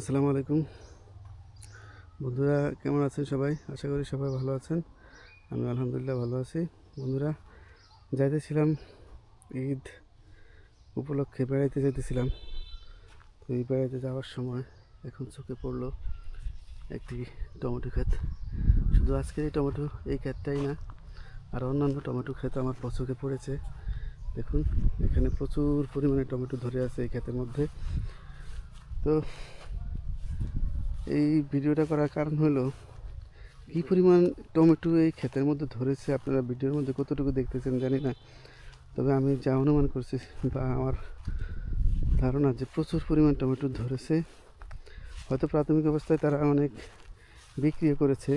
আসসালামু আলাইকুম। বন্ধুরা, কেমন আছেন সবাই? আশা করি সবাই ভালো আছেন। আমি আলহামদুলিল্লাহ ভালো আছি। বন্ধুরা, যাইতেছিলাম ঈদ উপলক্ষে, বেড়াইতে যেতেছিলাম তো এই বেড়াইতে যাওয়ার সময় এখন চোখে পড়ল একটি টমেটো ক্ষেত। শুধু আজকের এই টমেটো, এই ক্ষেতটাই না, আর অন্যান্য টমেটো ক্ষেত আমার চোখে পড়েছে। দেখুন, এখানে প্রচুর পরিমাণে টমেটো ধরে আছে এই ক্ষেতের মধ্যে। তো এই ভিডিওটা করার কারণ হলো, কী পরিমাণ টমেটো এই ক্ষেতের মধ্যে ধরেছে আপনারা ভিডিওর মধ্যে কতটুকু দেখতেছেন জানি না। তবে আমি যা অনুমান করছি বা আমার ধারণা যে প্রচুর পরিমাণ টমেটো ধরেছে, হয়তো প্রাথমিক অবস্থায় তারা অনেক বিক্রিও করেছে,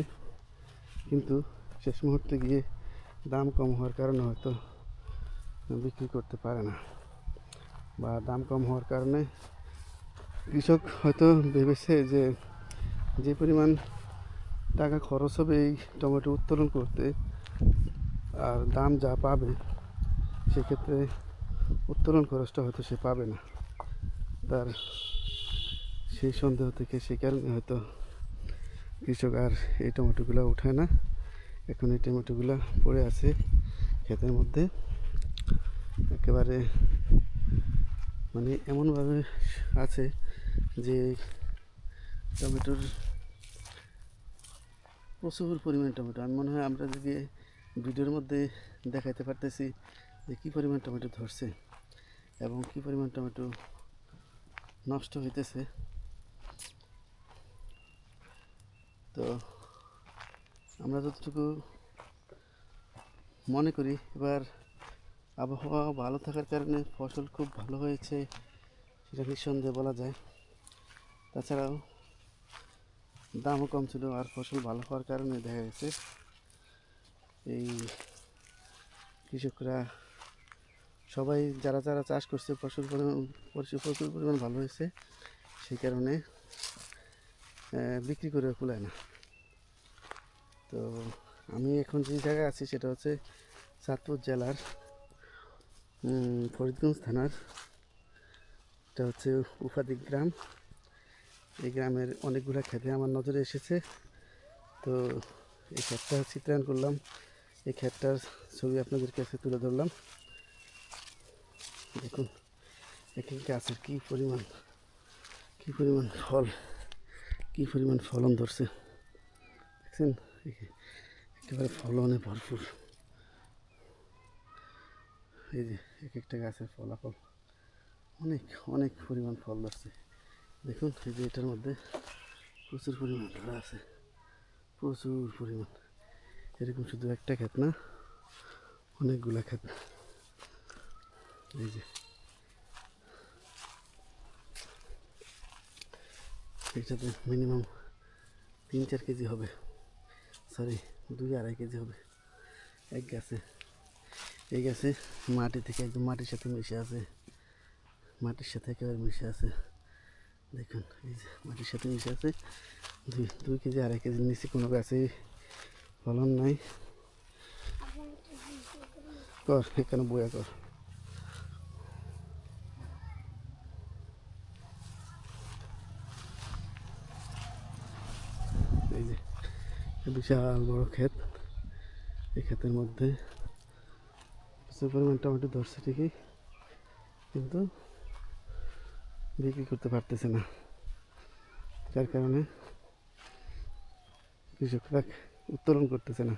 কিন্তু শেষ মুহূর্তে গিয়ে দাম কম হওয়ার কারণে হয়তো বিক্রি করতে পারে না বা দাম কম হওয়ার কারণে কৃষক হয়তো ভেবেছে যে যে পরিমাণ টাকা খরচ হবে এই টমেটো উত্তোলন করতে আর দাম যা পাবে, সেক্ষেত্রে উত্তোলন খরচটা হয়তো সে পাবে না। তার সেই সন্দেহ থেকে সে কারণে হয়তো কৃষক আর এই টমেটোগুলো উঠায় না। এখন এই টমেটোগুলো পড়ে আছে ক্ষেতের মধ্যে। একেবারে মানে এমনভাবে আছে যে টমেটোর প্রচুর পরিমাণে টমেটো। আমি মনে হয় আমরা যদি ভিডিওর মধ্যে দেখাইতে পারতেছি যে কী পরিমাণ টমেটো ধরছে এবং কী পরিমাণ টমেটো নষ্ট হইতেছে। তো আমরা যতটুকু মনে করি, এবার আবহাওয়া ভালো থাকার কারণে ফসল খুব ভালো হয়েছে, সেটা নিঃসন্দেহে বলা যায়। তাছাড়াও দামও কম ছিল আর ফসল ভালো হওয়ার কারণে দেখা গেছে এই কৃষকরা সবাই যারা যারা চাষ করছে, ফসল প্রচুর পরিমাণ ভালো হয়েছে, সেই কারণে বিক্রি করে কুলায় না। তো আমি এখন যে জায়গায় আছি সেটা হচ্ছে চাঁদপুর জেলার ফরিদগঞ্জ থানার, এটা হচ্ছে উপাধিক গ্রাম। এই গ্রামের অনেকগুলো খেতে আমার নজরে এসেছে। তো এই ক্ষেতটা চিত্রায়ন করলাম। এই ক্ষেতটার ছবি আপনাদের কাছে তুলে ধরলাম। দেখুন এখানে গাছের কী পরিমাণ কী পরিমাণ ফল, কী পরিমাণ ফলন ধরছে। দেখছেন? একে- একেবারে ফলনে ভরপুর। এই যে এক একটা গাছের ফলাফল। অনেক অনেক পরিমাণ ফল ধরছে। দেখুন, এই যে এটার মধ্যে প্রচুর পরিমাণ ধরা আছে। প্রচুর পরিমাণ। এরকম শুধু একটা ক্ষেত না অনেকগুলা ক্ষেত এই যে। এটাতে মিনিমাম তিন চার কেজি হবে। সরি দুই আড়াই কেজি হবে। এক গাছে। এই গাছে মাটি থেকে একদম মাটির সাথে মিশে আছে। মাটির সাথে একেবারে মিশে আছে। দেখুন, এই যে মাটির সাথে মিশে আছে। দুই দুই কেজি আড়াই কেজির নিচে কোনো গাছে ফলন নাই। কর, এখানে বয়া কর। এই যে বিশাল বড় ক্ষেত। এই ক্ষেতের মধ্যে প্রচুর পরিমাণ টমেটো ধরছে ঠিকই, কিন্তু বিক্রি করতে পারতেছে না। যার কারণে কৃষকরা উত্তোলন করতেছে না।